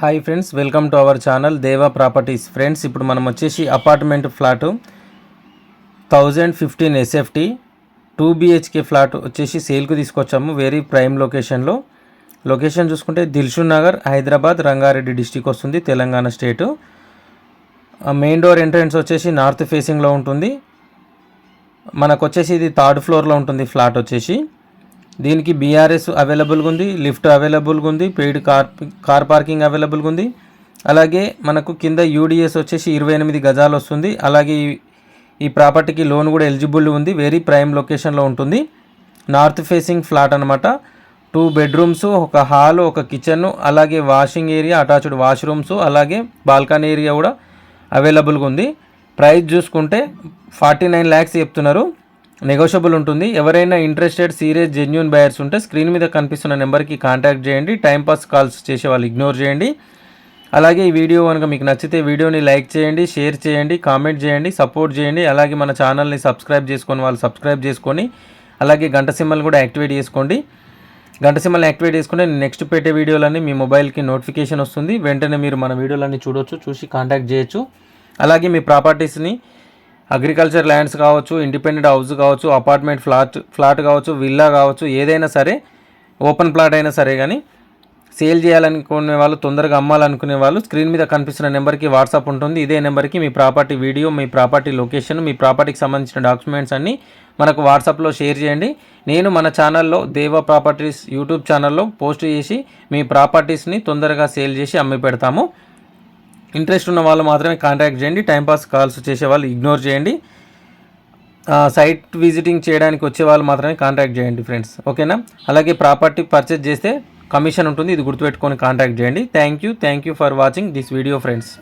Hi friends welcome to our channel Deva properties. Friends ఇప్పుడు మనం వచ్చేసి apartment flat thousand fifteen SFT two BHK flat వచ్చేసి సేల్కు తీసుకొచ్చాము వెరీ ప్రైమ్ లొకేషన్లో. లొకేషన్ చూసుకుంటే దిల్షు నగర్ హైదరాబాద్ రంగారెడ్డి డిస్టిక్ వస్తుంది Telangana state. Main door entrance వచ్చేసి నార్త్ ఫేసింగ్లో ఉంటుంది. మనకు వచ్చేసి ఇది థర్డ్ ఫ్లోర్లో ఉంటుంది ఫ్లాట్ వచ్చేసి. దీనికి బీఆర్ఎస్ అవైలబుల్గా ఉంది లిఫ్ట్ అవైలబుల్గా ఉంది పెయిడ్ కార్ కార్ పార్కింగ్ అవైలబుల్గా ఉంది. అలాగే మనకు కింద యూడిఎస్ వచ్చేసి ఇరవై ఎనిమిది గజాలు వస్తుంది. అలాగే ఈ- ప్రాపర్టీకి లోన్ కూడా ఎలిజిబుల్ ఉంది. వెరీ ప్రైమ్ లొకేషన్లో ఉంటుంది. నార్త్ ఫేసింగ్ ఫ్లాట్ అనమాట టూ బెడ్రూమ్స్ ఒక హాల్ ఒక కిచెన్ అలాగే వాషింగ్ ఏరియా అటాచ్డ్ వాష్రూమ్స్ అలాగే బాల్కనీ ఏరియా కూడా అవైలబుల్గా ఉంది. ప్రైస్ చూసుకుంటే ఫార్టీ నైన్ ల్యాక్స్ చెప్తున్నారు. నెగోషియబుల్ ఉంటుంది. ఎవరైనా ఇంట్రెస్టెడ్ సీరియస్ జెన్యున్ బయర్స్ ఉంటే స్క్రీన్ మీద కనిపిస్తున్న నెంబర్కి కాంటాక్ట్ చేయండి. టైంపాస్ కాల్స్ చేసే వాళ్ళు ఇగ్నోర్ చేయండి. అలాగే ఈ వీడియో కనుక మీకు నచ్చితే వీడియోని లైక్ చేయండి షేర్ చేయండి కామెంట్ చేయండి సపోర్ట్ చేయండి. అలాగే మన ఛానల్ని సబ్స్క్రైబ్ చేసుకొని వాళ్ళు సబ్స్క్రైబ్ చేసుకొని అలాగే గంట సింబల్ కూడా యాక్టివేట్ చేసుకోండి. గంట సింబల్ యాక్టివేట్ చేసుకుంటే నెక్స్ట్ పెట్టే వీడియోలన్నీ మీ మొబైల్కి నోటిఫికేషన్ వస్తుంది. వెంటనే మీరు మన వీడియోలన్నీ చూడొచ్చు చూసి కాంటాక్ట్ చేయొచ్చు. అలాగే మీ ప్రాపర్టీస్ని అగ్రికల్చర్ ల్యాండ్స్ కావచ్చు ఇండిపెండెంట్ హౌస్ కావచ్చు అపార్ట్మెంట్ ఫ్లాట్ ఫ్లాట్ కావచ్చు విల్లా కావచ్చు ఏదైనా సరే ఓపెన్ ప్లాట్ అయినా సరే కానీ సేల్ చేయాలనుకునే వాళ్ళు తొందరగా అమ్మాలనుకునే వాళ్ళు స్క్రీన్ మీద కనిపిస్తున్న నెంబర్కి వాట్సాప్ ఉంటుంది. ఇదే నెంబర్కి మీ ప్రాపర్టీ వీడియో మీ ప్రాపర్టీ లొకేషన్ మీ ప్రాపర్టీకి సంబంధించిన డాక్యుమెంట్స్ అన్నీ మనకు వాట్సాప్లో షేర్ చేయండి. నేను మన ఛానల్లో దేవ ప్రాపర్టీస్ యూట్యూబ్ ఛానల్లో పోస్ట్ చేసి మీ ప్రాపర్టీస్ని తొందరగా సేల్ చేసి అమ్మి పెడతాము. ఇంట్రెస్ట్ ఉన్న వాళ్ళు మాత్రమే కాంటాక్ట్ చేయండి. టైంపాస్ కాల్స్ చేసే వాళ్ళు ఇగ్నోర్ చేయండి. సైట్ విజిటింగ్ చేయడానికి వచ్చే వాళ్ళు మాత్రమే కాంటాక్ట్ చేయండి ఫ్రెండ్స్ ఓకేనా అలాగే ప్రాపర్టీ పర్చేజ్ చేస్తే కమిషన్ ఉంటుంది. ఇది గుర్తుపెట్టుకొని కాంటాక్ట్ చేయండి. Thank you thank you for watching this video friends